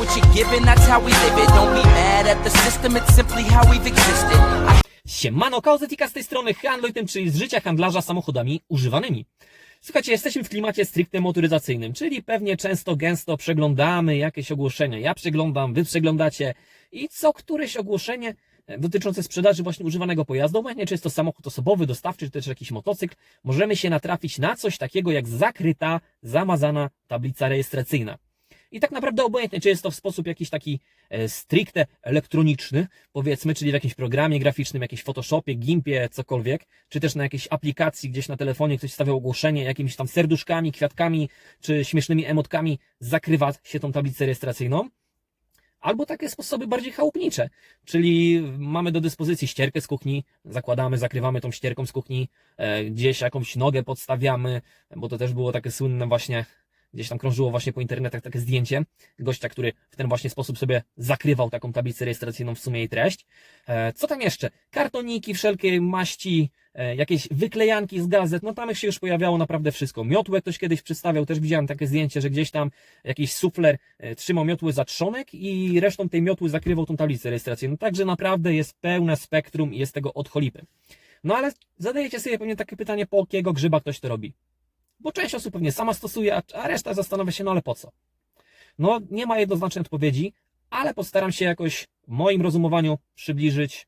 what you're that's how we live it. Don't be mad at the system, it's simply how we've existed. Siemano, Kauzetika z tej strony, handluj tym, czyli z życia handlarza samochodami używanymi. Słuchajcie, jesteśmy w klimacie stricte motoryzacyjnym, czyli pewnie często, gęsto przeglądamy jakieś ogłoszenia. Ja przeglądam, wy przeglądacie i co któreś ogłoszenie e, dotyczące sprzedaży właśnie używanego pojazdu, obojętnie czy jest to samochód osobowy, dostawczy, czy też jakiś motocykl, możemy się natrafić na coś takiego jak zakryta, zamazana tablica rejestracyjna. I tak naprawdę obojętnie, czy jest to w sposób jakiś taki e, stricte elektroniczny, powiedzmy, czyli w jakimś programie graficznym, jakimś Photoshopie, Gimpie, cokolwiek, czy też na jakiejś aplikacji gdzieś na telefonie ktoś stawiał ogłoszenie jakimiś tam serduszkami, kwiatkami, czy śmiesznymi emotkami, zakrywa się tą tablicę rejestracyjną. Albo takie sposoby bardziej chałupnicze, czyli mamy do dyspozycji ścierkę z kuchni, zakładamy, zakrywamy tą ścierką z kuchni, e, gdzieś jakąś nogę podstawiamy, bo to też było takie słynne właśnie gdzieś tam krążyło właśnie po internetach takie zdjęcie gościa, który w ten właśnie sposób sobie zakrywał taką tablicę rejestracyjną w sumie jej treść. E, Co tam jeszcze? Kartoniki wszelkiej maści, e, jakieś wyklejanki z gazet, no tam się już pojawiało naprawdę wszystko. Miotłę ktoś kiedyś przedstawiał, też widziałem takie zdjęcie, że gdzieś tam jakiś sufler e, trzymał miotły za trzonek i resztą tej miotły zakrywał tą tablicę rejestracyjną. Także naprawdę jest pełne spektrum i jest tego od cholipy. No ale zadajecie sobie pewnie takie pytanie, po jakiego grzyba ktoś to robi? Bo część osób pewnie sama stosuje, a- reszta zastanawia się, no ale po co? No, nie ma jednoznacznej odpowiedzi, ale postaram się jakoś w moim rozumowaniu przybliżyć,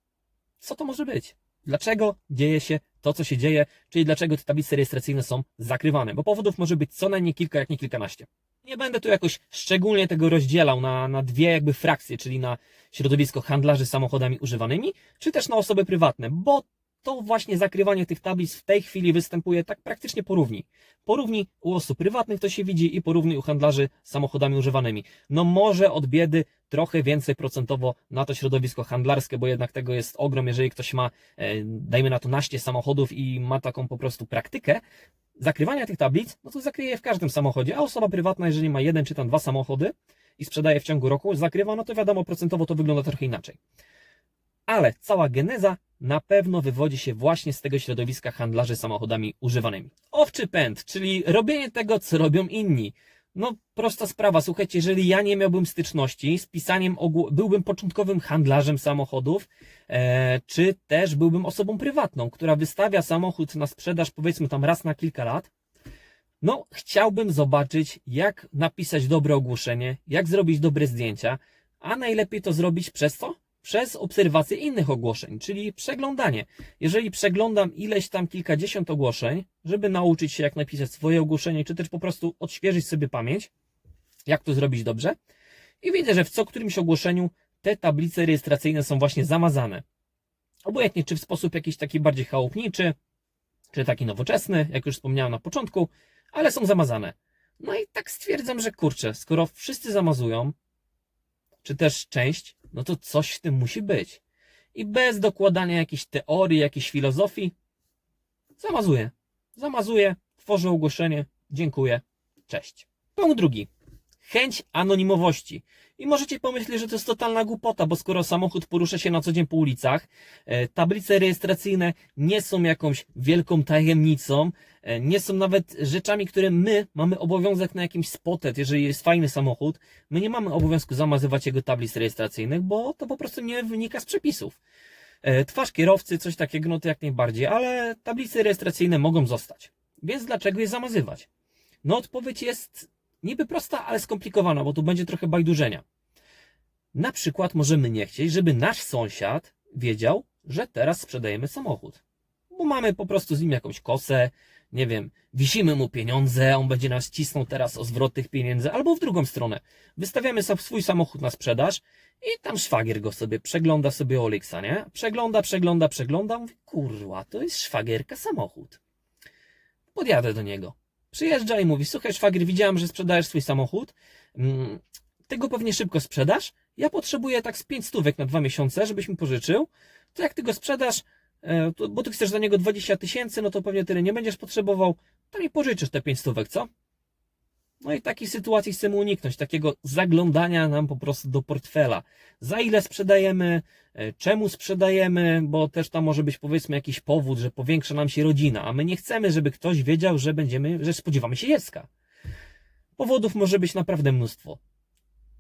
co to może być. Dlaczego dzieje się to, co się dzieje, czyli dlaczego te tablice rejestracyjne są zakrywane, bo powodów może być co najmniej kilka, jak nie kilkanaście. Nie będę tu jakoś szczególnie tego rozdzielał na, na dwie jakby frakcje, czyli na środowisko handlarzy samochodami używanymi, czy też na osoby prywatne, bo to właśnie zakrywanie tych tablic w tej chwili występuje tak praktycznie porówni. Porówni u osób prywatnych to się widzi i porówni u handlarzy samochodami używanymi. No może od biedy trochę więcej procentowo na to środowisko handlarskie, bo jednak tego jest ogrom, jeżeli ktoś ma, e, dajmy na to naście samochodów i ma taką po prostu praktykę, zakrywania tych tablic, no to zakryje je w każdym samochodzie, a osoba prywatna, jeżeli ma jeden czy tam dwa samochody i sprzedaje w ciągu roku, zakrywa, no to wiadomo, procentowo to wygląda trochę inaczej. Ale cała geneza na pewno wywodzi się właśnie z tego środowiska handlarzy samochodami używanymi. Owczy pęd, czyli robienie tego, co robią inni. No, prosta sprawa, słuchajcie, jeżeli ja nie miałbym styczności z pisaniem, ogło- byłbym początkowym handlarzem samochodów, e, czy też byłbym osobą prywatną, która wystawia samochód na sprzedaż, powiedzmy tam raz na kilka lat, no, chciałbym zobaczyć, jak napisać dobre ogłoszenie, jak zrobić dobre zdjęcia, a najlepiej to zrobić przez co? Przez obserwację innych ogłoszeń, czyli przeglądanie. Jeżeli przeglądam ileś tam kilkadziesiąt ogłoszeń, żeby nauczyć się, jak napisać swoje ogłoszenie, czy też po prostu odświeżyć sobie pamięć, jak to zrobić dobrze, i widzę, że w co którymś ogłoszeniu te tablice rejestracyjne są właśnie zamazane. Obojętnie, czy w sposób jakiś taki bardziej chałupniczy, czy taki nowoczesny, jak już wspomniałem na początku, ale są zamazane. No i tak stwierdzam, że kurczę, skoro wszyscy zamazują, czy też część, no to coś w tym musi być. I bez dokładania jakiejś teorii, jakiejś filozofii, zamazuję. Zamazuję, tworzę ogłoszenie, dziękuję, cześć. Punkt drugi. Chęć anonimowości. I możecie pomyśleć, że to jest totalna głupota, bo skoro samochód porusza się na co dzień po ulicach, e, tablice rejestracyjne nie są jakąś wielką tajemnicą, nie są nawet rzeczami, które my mamy obowiązek na jakimś spotet, jeżeli jest fajny samochód, my nie mamy obowiązku zamazywać jego tablic rejestracyjnych, bo to po prostu nie wynika z przepisów. E, Twarz kierowcy, coś takiego, no to jak najbardziej, ale tablice rejestracyjne mogą zostać. Więc dlaczego je zamazywać? No odpowiedź jest niby prosta, ale skomplikowana, bo tu będzie trochę bajdurzenia. Na przykład możemy nie chcieć, żeby nasz sąsiad wiedział, że teraz sprzedajemy samochód. Bo mamy po prostu z nim jakąś kosę, nie wiem, wisimy mu pieniądze, on będzie nas cisnął teraz o zwrot tych pieniędzy, albo w drugą stronę. Wystawiamy sobie swój samochód na sprzedaż i tam szwagier go sobie przegląda sobie Olixa, nie? Przegląda, przegląda, przegląda, mówi, kurwa, to jest szwagierka samochód. Podjadę do niego. Przyjeżdża i mówi, słuchaj szwagier, widziałem, że sprzedajesz swój samochód, mm, ty go pewnie szybko sprzedasz, ja potrzebuję tak z pięć stówek na dwa miesiące, żebyś mi pożyczył, to jak ty go sprzedasz, bo ty chcesz za niego 20 tysięcy, no to pewnie tyle nie będziesz potrzebował, to mi pożyczysz te pięć stówek, co? No i takiej sytuacji chcemy uniknąć, takiego zaglądania nam po prostu do portfela. Za ile sprzedajemy, e, czemu sprzedajemy, bo też tam może być powiedzmy jakiś powód, że powiększa nam się rodzina, a my nie chcemy, żeby ktoś wiedział, że będziemy, że spodziewamy się dziecka. Powodów może być naprawdę mnóstwo.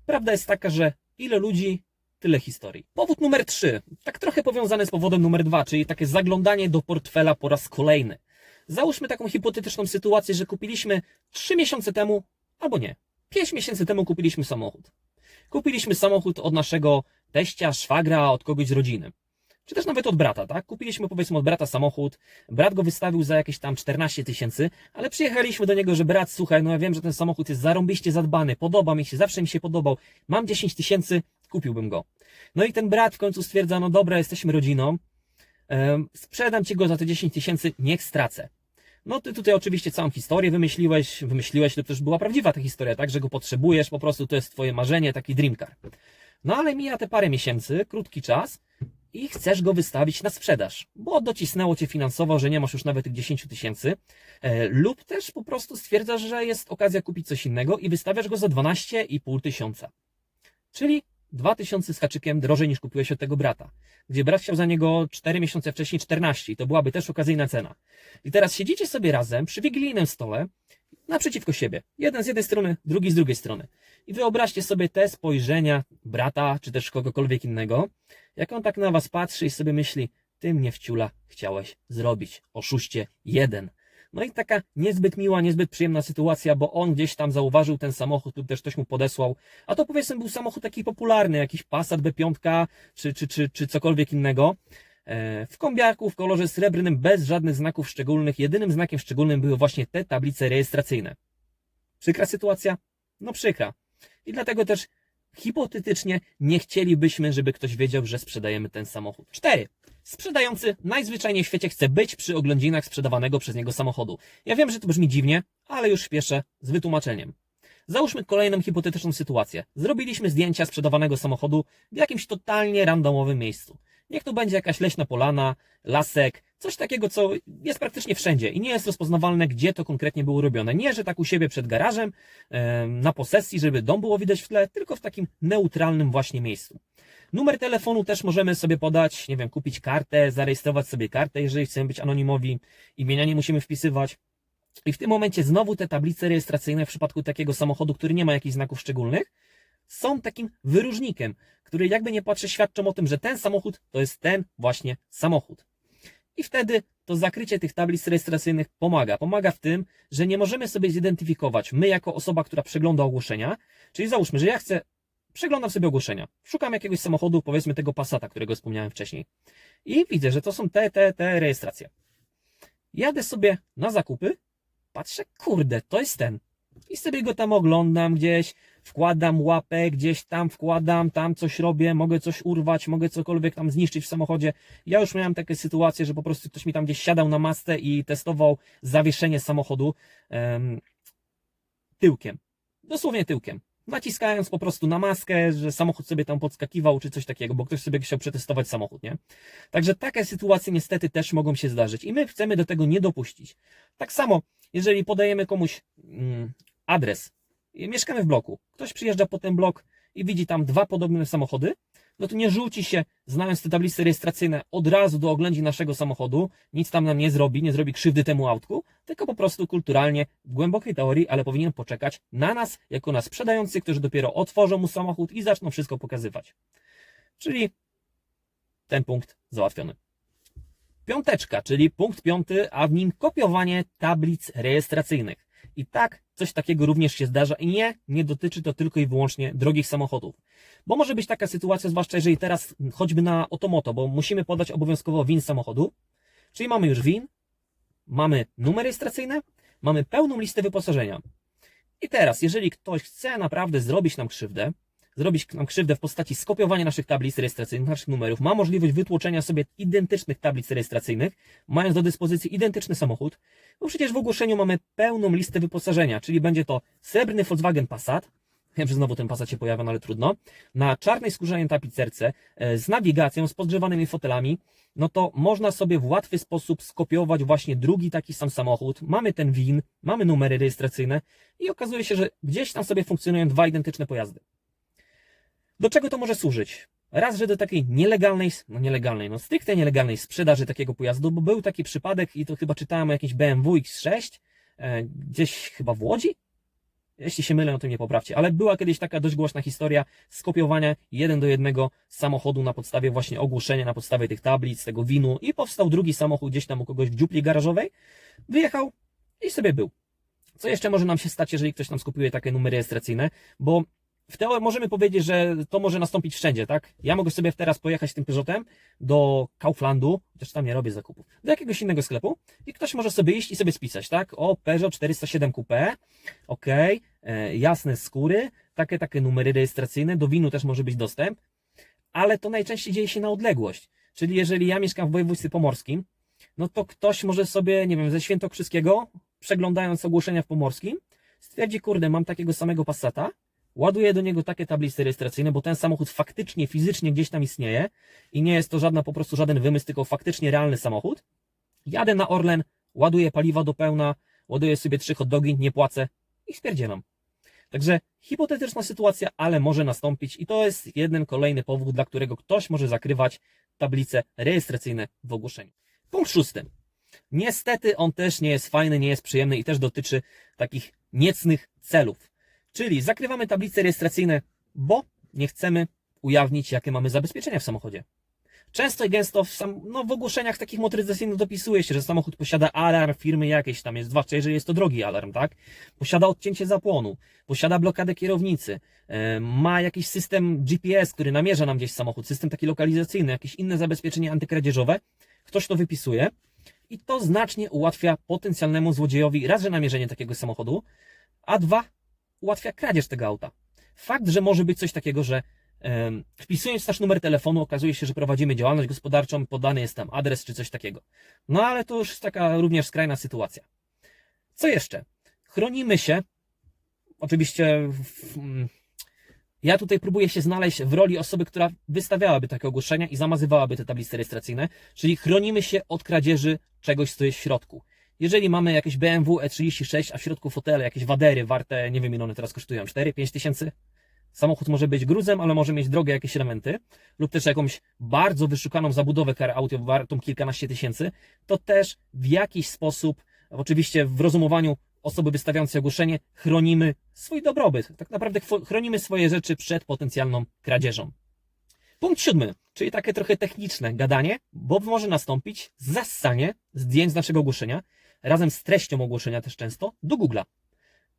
Prawda jest taka, że ile ludzi, tyle historii. Powód numer 3, tak trochę powiązany z powodem numer 2, czyli takie zaglądanie do portfela po raz kolejny. Załóżmy taką hipotetyczną sytuację, że kupiliśmy 3 miesiące temu, albo nie, 5 miesięcy temu kupiliśmy samochód. Kupiliśmy samochód od naszego teścia, szwagra, od kogoś z rodziny. Czy też nawet od brata, tak? Kupiliśmy powiedzmy od brata samochód, brat go wystawił za jakieś tam 14 tysięcy, ale przyjechaliśmy do niego, że brat, słuchaj, no ja wiem, że ten samochód jest zarąbiście zadbany, podoba mi się, zawsze mi się podobał, mam 10 tysięcy, kupiłbym go. No i ten brat w końcu stwierdza, no dobra, jesteśmy rodziną, sprzedam ci go za te 10 tysięcy, niech stracę. No ty tutaj oczywiście całą historię wymyśliłeś, wymyśliłeś, lub też była prawdziwa ta historia, tak, że go potrzebujesz, po prostu to jest twoje marzenie, taki dream car. No ale mija te parę miesięcy, krótki czas i chcesz go wystawić na sprzedaż, bo docisnęło cię finansowo, że nie masz już nawet tych 10 tysięcy, e, lub też po prostu stwierdzasz, że jest okazja kupić coś innego i wystawiasz go za 12,5 tysiąca. Czyli 2000 z haczykiem drożej niż kupiłeś od tego brata, gdzie brat chciał za niego 4 miesiące wcześniej 14 i to byłaby też okazyjna cena. I teraz siedzicie sobie razem przy wigilijnym stole naprzeciwko siebie. Jeden z jednej strony, drugi z drugiej strony. I wyobraźcie sobie te spojrzenia brata, czy też kogokolwiek innego, jak on tak na was patrzy i sobie myśli, ty mnie wciula chciałeś zrobić, oszuście jeden. No i taka niezbyt miła, niezbyt przyjemna sytuacja, bo on gdzieś tam zauważył ten samochód lub też ktoś mu podesłał, a to powiedzmy był samochód taki popularny, jakiś Passat B5 czy, czy, czy, czy cokolwiek innego. E, W kombiaku, w kolorze srebrnym, bez żadnych znaków szczególnych. Jedynym znakiem szczególnym były właśnie te tablice rejestracyjne. Przykra sytuacja? No przykra. I dlatego też hipotetycznie nie chcielibyśmy, żeby ktoś wiedział, że sprzedajemy ten samochód. 4. Sprzedający najzwyczajniej w świecie chce być przy oględzinach sprzedawanego przez niego samochodu. Ja wiem, że to brzmi dziwnie, ale już śpieszę z wytłumaczeniem. Załóżmy kolejną hipotetyczną sytuację. Zrobiliśmy zdjęcia sprzedawanego samochodu w jakimś totalnie randomowym miejscu. Niech to będzie jakaś leśna polana, lasek, coś takiego, co jest praktycznie wszędzie i nie jest rozpoznawalne, gdzie to konkretnie było robione. Nie, że tak u siebie przed garażem, em, na posesji, żeby dom było widać w tle, tylko w takim neutralnym właśnie miejscu. Numer telefonu też możemy sobie podać, nie wiem, kupić kartę, zarejestrować sobie kartę, jeżeli chcemy być anonimowi, imienia nie musimy wpisywać. I w tym momencie znowu te tablice rejestracyjne w przypadku takiego samochodu, który nie ma jakichś znaków szczególnych, są takim wyróżnikiem, który jakby nie patrzę świadczą o tym, że ten samochód to jest ten właśnie samochód. I wtedy to zakrycie tych tablic rejestracyjnych pomaga. Pomaga w tym, że nie możemy sobie zidentyfikować, my jako osoba, która przegląda ogłoszenia, czyli załóżmy, że ja chcę, przeglądam sobie ogłoszenia, szukam jakiegoś samochodu, powiedzmy tego Passata, którego wspomniałem wcześniej i widzę, że to są te, te, te rejestracje. Jadę sobie na zakupy, patrzę, kurde, to jest ten. I sobie go tam oglądam gdzieś, wkładam łapę, gdzieś tam wkładam, tam coś robię, mogę coś urwać, mogę cokolwiek tam zniszczyć w samochodzie. Ja już miałem takie sytuacje, że po prostu ktoś mi tam gdzieś siadał na mastę i testował zawieszenie samochodu em, tyłkiem. Dosłownie tyłkiem. Naciskając po prostu na maskę, że samochód sobie tam podskakiwał, czy coś takiego, bo ktoś sobie chciał przetestować samochód, nie? Także takie sytuacje niestety też mogą się zdarzyć i my chcemy do tego nie dopuścić. Tak samo, jeżeli podajemy komuś mm, adres, mieszkamy w bloku, ktoś przyjeżdża po ten blok i widzi tam dwa podobne samochody, no to nie rzuci się, znając te tablice rejestracyjne, od razu do oględzin naszego samochodu, nic tam nam nie zrobi, nie zrobi krzywdy temu autku, tylko po prostu kulturalnie, w głębokiej teorii, ale powinien poczekać na nas, jako na sprzedających, którzy dopiero otworzą mu samochód i zaczną wszystko pokazywać. Czyli ten punkt załatwiony. Piąteczka, czyli punkt piąty, a w nim kopiowanie tablic rejestracyjnych. I tak, coś takiego również się zdarza i nie, nie dotyczy to tylko i wyłącznie drogich samochodów. Bo może być taka sytuacja, zwłaszcza jeżeli teraz choćby na Otomoto, bo musimy podać obowiązkowo WIN samochodu, czyli mamy już WIN, mamy numer rejestracyjny, mamy pełną listę wyposażenia. I teraz, jeżeli ktoś chce naprawdę zrobić nam krzywdę, zrobić nam krzywdę w postaci skopiowania naszych tablic rejestracyjnych, naszych numerów, ma możliwość wytłoczenia sobie identycznych tablic rejestracyjnych, mając do dyspozycji identyczny samochód, bo przecież w ogłoszeniu mamy pełną listę wyposażenia, czyli będzie to srebrny Volkswagen Passat, wiem, że znowu ten Passat się pojawia, no ale trudno, na czarnej skórzanej tapicerce, e, z nawigacją, z podgrzewanymi fotelami, no to można sobie w łatwy sposób skopiować właśnie drugi taki sam samochód. Mamy ten WIN, mamy numery rejestracyjne i okazuje się, że gdzieś tam sobie funkcjonują dwa identyczne pojazdy. Do czego to może służyć? Raz, że do takiej nielegalnej, no nielegalnej, no stricte nielegalnej sprzedaży takiego pojazdu, bo był taki przypadek i to chyba czytałem o jakimś BMW X6, e, gdzieś chyba w Łodzi, Jeśli się mylę, no to mnie poprawcie. Ale była kiedyś taka dość głośna historia skopiowania jeden do jednego samochodu na podstawie właśnie ogłoszenia, na podstawie tych tablic, tego winu i powstał drugi samochód gdzieś tam u kogoś w dziupli garażowej. Wyjechał i sobie był. Co jeszcze może nam się stać, jeżeli ktoś nam skopiuje takie numery rejestracyjne? Bo w teorii możemy powiedzieć, że to może nastąpić wszędzie, tak? Ja mogę sobie teraz pojechać tym Peugeotem do Kauflandu, chociaż tam nie robię zakupów, do jakiegoś innego sklepu i ktoś może sobie iść i sobie spisać, tak? O, Peugeot 407 Coupe, okej, e, jasne skóry, takie, takie numery rejestracyjne, do winu też może być dostęp, ale to najczęściej dzieje się na odległość. Czyli jeżeli ja mieszkam w województwie pomorskim, no to ktoś może sobie, nie wiem, ze Świętokrzyskiego, przeglądając ogłoszenia w pomorskim, stwierdzi, kurde, mam takiego samego Passata, ładuję do niego takie tablice rejestracyjne, bo ten samochód faktycznie, fizycznie gdzieś tam istnieje i nie jest to żadna, po prostu żaden wymysł, tylko faktycznie realny samochód. Jadę na Orlen, ładuję paliwa do pełna, ładuję sobie trzy hot dogi, nie płacę i spierdzielam. Także hipotetyczna sytuacja, ale może nastąpić i to jest jeden kolejny powód, dla którego ktoś może zakrywać tablice rejestracyjne w ogłoszeniu. Punkt szósty. Niestety on też nie jest fajny, nie jest przyjemny i też dotyczy takich niecnych celów. Czyli zakrywamy tablice rejestracyjne, bo nie chcemy ujawnić, jakie mamy zabezpieczenia w samochodzie. Często i gęsto w, sam, no, w ogłoszeniach takich motoryzacyjnych dopisuje się, że samochód posiada alarm firmy jakiejś tam, jest zwłaszcza jeżeli jest to drogi alarm, tak? Posiada odcięcie zapłonu, posiada blokadę kierownicy, e, ma jakiś system GPS, który namierza nam gdzieś samochód, system taki lokalizacyjny, jakieś inne zabezpieczenie antykradzieżowe. Ktoś to wypisuje i to znacznie ułatwia potencjalnemu złodziejowi raz, że namierzenie takiego samochodu, a dwa, ułatwia kradzież tego auta. Fakt, że może być coś takiego, że wpisując nasz numer telefonu, okazuje się, że prowadzimy działalność gospodarczą, podany jest tam adres czy coś takiego. No ale to już jest taka również skrajna sytuacja. Co jeszcze? Chronimy się, oczywiście w, mm, ja tutaj próbuję się znaleźć w roli osoby, która wystawiałaby takie ogłoszenia i zamazywałaby te tablice rejestracyjne, czyli chronimy się od kradzieży czegoś, co jest w środku. Jeżeli mamy jakieś BMW E36, a w środku fotele, jakieś wadery warte, nie wiem ile one teraz kosztują, 4-5 tysięcy? Samochód może być gruzem, ale może mieć drogie jakieś elementy, lub też jakąś bardzo wyszukaną zabudowę car audio wartą kilkanaście tysięcy, to też w jakiś sposób, oczywiście w rozumowaniu osoby wystawiającej ogłoszenie, chronimy swój dobrobyt. Tak naprawdę chronimy swoje rzeczy przed potencjalną kradzieżą. Punkt siódmy, czyli takie trochę techniczne gadanie, bo może nastąpić zassanie zdjęć z naszego ogłoszenia, razem z treścią ogłoszenia też często, do Google'a.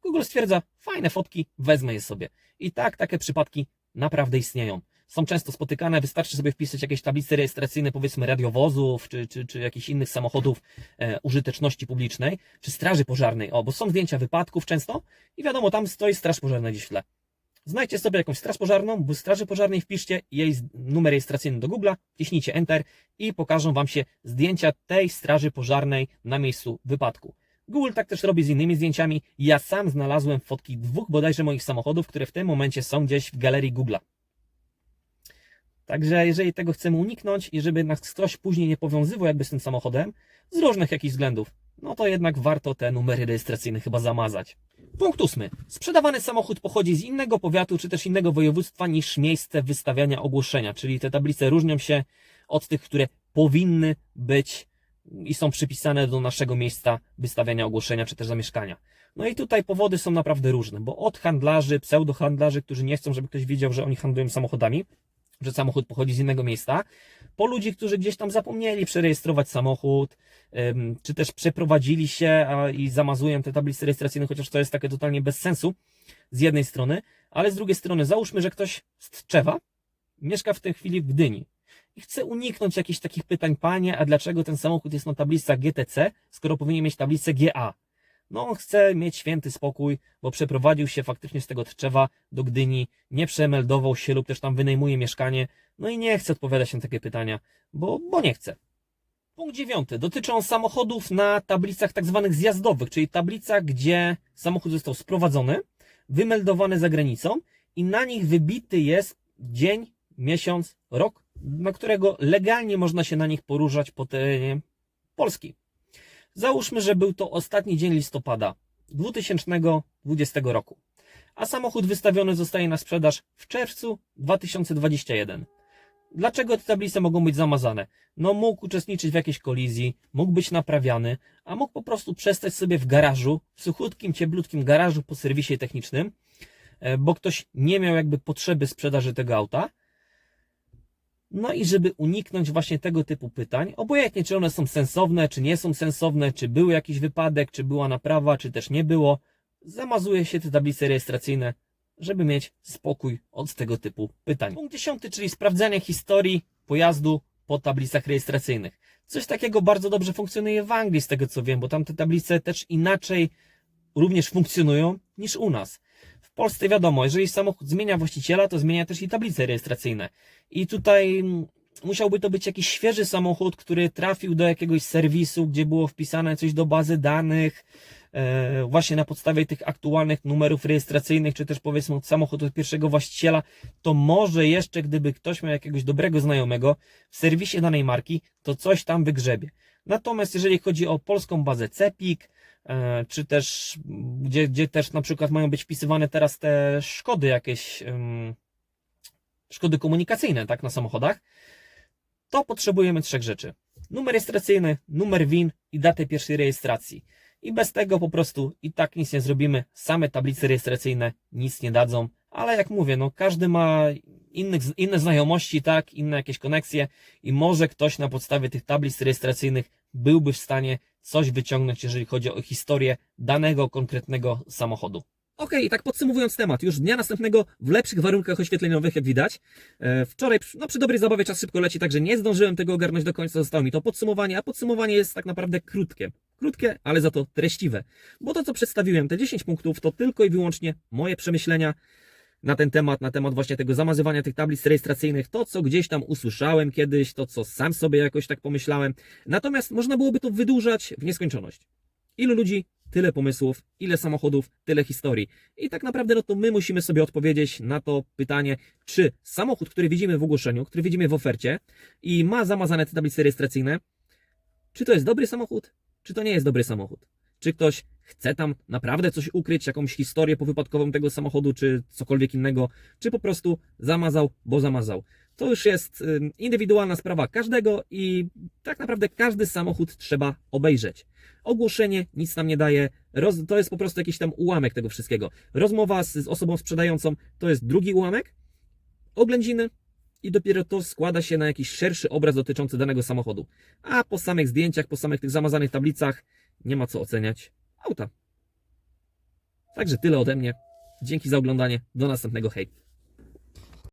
Google stwierdza, fajne fotki, wezmę je sobie. I tak, takie przypadki naprawdę istnieją. Są często spotykane, wystarczy sobie wpisać jakieś tablice rejestracyjne, powiedzmy radiowozów, czy, czy, czy jakichś innych samochodów e, użyteczności publicznej, czy straży pożarnej, o, bo są zdjęcia wypadków często i wiadomo, tam stoi straż pożarna gdzieś w tle. Znajdźcie sobie jakąś straż pożarną, bo straży pożarnej wpiszcie jej numer rejestracyjny do Google'a, wciśnijcie Enter i pokażą Wam się zdjęcia tej straży pożarnej na miejscu wypadku. Google tak też robi z innymi zdjęciami. Ja sam znalazłem fotki dwóch bodajże moich samochodów, które w tym momencie są gdzieś w galerii Google'a. Także jeżeli tego chcemy uniknąć i żeby nas ktoś później nie powiązywał jakby z tym samochodem, z różnych jakichś względów, no to jednak warto te numery rejestracyjne chyba zamazać. Punkt ósmy. Sprzedawany samochód pochodzi z innego powiatu czy też innego województwa niż miejsce wystawiania ogłoszenia, czyli te tablice różnią się od tych, które powinny być i są przypisane do naszego miejsca wystawiania ogłoszenia czy też zamieszkania. No i tutaj powody są naprawdę różne, bo od handlarzy, pseudohandlarzy, którzy nie chcą, żeby ktoś wiedział, że oni handlują samochodami, że samochód pochodzi z innego miejsca, po ludzi, którzy gdzieś tam zapomnieli przerejestrować samochód, czy też przeprowadzili się i zamazują te tablice rejestracyjne, chociaż to jest takie totalnie bez sensu z jednej strony, ale z drugiej strony załóżmy, że ktoś z Tczewa mieszka w tej chwili w Gdyni i chce uniknąć jakichś takich pytań, panie, a dlaczego ten samochód jest na tablicach GTC, skoro powinien mieć tablicę GA? No, on chce mieć święty spokój, bo przeprowadził się faktycznie z tego Tczewa do Gdyni, nie przemeldował się lub też tam wynajmuje mieszkanie, no i nie chce odpowiadać na takie pytania, bo, bo nie chce. Punkt dziewiąty. Dotyczą samochodów na tablicach tak zwanych zjazdowych, czyli tablicach, gdzie samochód został sprowadzony, wymeldowany za granicą i na nich wybity jest dzień, miesiąc, rok, na którego legalnie można się na nich poruszać po terenie Polski. Załóżmy, że był to ostatni dzień listopada 2020 roku, a samochód wystawiony zostaje na sprzedaż w czerwcu 2021. Dlaczego te tablice mogą być zamazane? No mógł uczestniczyć w jakiejś kolizji, mógł być naprawiany, a mógł po prostu przestać sobie w garażu, w suchutkim, cieplutkim garażu po serwisie technicznym, e, bo ktoś nie miał jakby potrzeby sprzedaży tego auta. No i żeby uniknąć właśnie tego typu pytań, obojętnie czy one są sensowne, czy nie są sensowne, czy był jakiś wypadek, czy była naprawa, czy też nie było, zamazuje się te tablice rejestracyjne, żeby mieć spokój od tego typu pytań. Punkt dziesiąty, czyli sprawdzanie historii pojazdu po tablicach rejestracyjnych. Coś takiego bardzo dobrze funkcjonuje w Anglii, z tego co wiem, bo tam te tablice też inaczej również funkcjonują niż u nas. Polsce wiadomo, jeżeli samochód zmienia właściciela, to zmienia też i tablice rejestracyjne. I tutaj mm, musiałby to być jakiś świeży samochód, który trafił do jakiegoś serwisu, gdzie było wpisane coś do bazy danych, e, właśnie na podstawie tych aktualnych numerów rejestracyjnych, czy też powiedzmy od samochodu od pierwszego właściciela, to może jeszcze gdyby ktoś miał jakiegoś dobrego znajomego w serwisie danej marki, to coś tam wygrzebie. Natomiast jeżeli chodzi o polską bazę CEPIK, czy też gdzie, gdzie też na przykład mają być wpisywane teraz te szkody jakieś, szkody komunikacyjne, tak, na samochodach, to potrzebujemy trzech rzeczy. Numer rejestracyjny, numer WIN i datę pierwszej rejestracji. I bez tego po prostu i tak nic nie zrobimy. Same tablice rejestracyjne nic nie dadzą. Ale jak mówię, no każdy ma innych, inne znajomości, tak, inne jakieś koneksje i może ktoś na podstawie tych tablic rejestracyjnych byłby w stanie coś wyciągnąć, jeżeli chodzi o historię danego konkretnego samochodu. Okej, i tak podsumowując temat, już dnia następnego w lepszych warunkach oświetleniowych, jak widać. E, wczoraj, no przy dobrej zabawie czas szybko leci, także nie zdążyłem tego ogarnąć do końca, zostało mi to podsumowanie, a podsumowanie jest tak naprawdę krótkie. Krótkie, ale za to treściwe. Bo to, co przedstawiłem, te 10 punktów, to tylko i wyłącznie moje przemyślenia na ten temat, na temat właśnie tego zamazywania tych tablic rejestracyjnych, to co gdzieś tam usłyszałem kiedyś, to co sam sobie jakoś tak pomyślałem. Natomiast można byłoby to wydłużać w nieskończoność. Ilu ludzi, tyle pomysłów, ile samochodów, tyle historii. I tak naprawdę no to my musimy sobie odpowiedzieć na to pytanie, czy samochód, który widzimy w ogłoszeniu, który widzimy w ofercie i ma zamazane te tablice rejestracyjne, czy to jest dobry samochód, czy to nie jest dobry samochód? Czy ktoś chce tam naprawdę coś ukryć, jakąś historię powypadkową tego samochodu, czy cokolwiek innego, czy po prostu zamazał, bo zamazał. To już jest indywidualna sprawa każdego i tak naprawdę każdy samochód trzeba obejrzeć. Ogłoszenie nic nam nie daje, roz, to jest po prostu jakiś tam ułamek tego wszystkiego. Rozmowa z, z osobą sprzedającą to jest drugi ułamek, oględziny i dopiero to składa się na jakiś szerszy obraz dotyczący danego samochodu. A po samych zdjęciach, po samych tych zamazanych tablicach nie ma co oceniać auta. Także tyle ode mnie. Dzięki za oglądanie. Do następnego. Hej.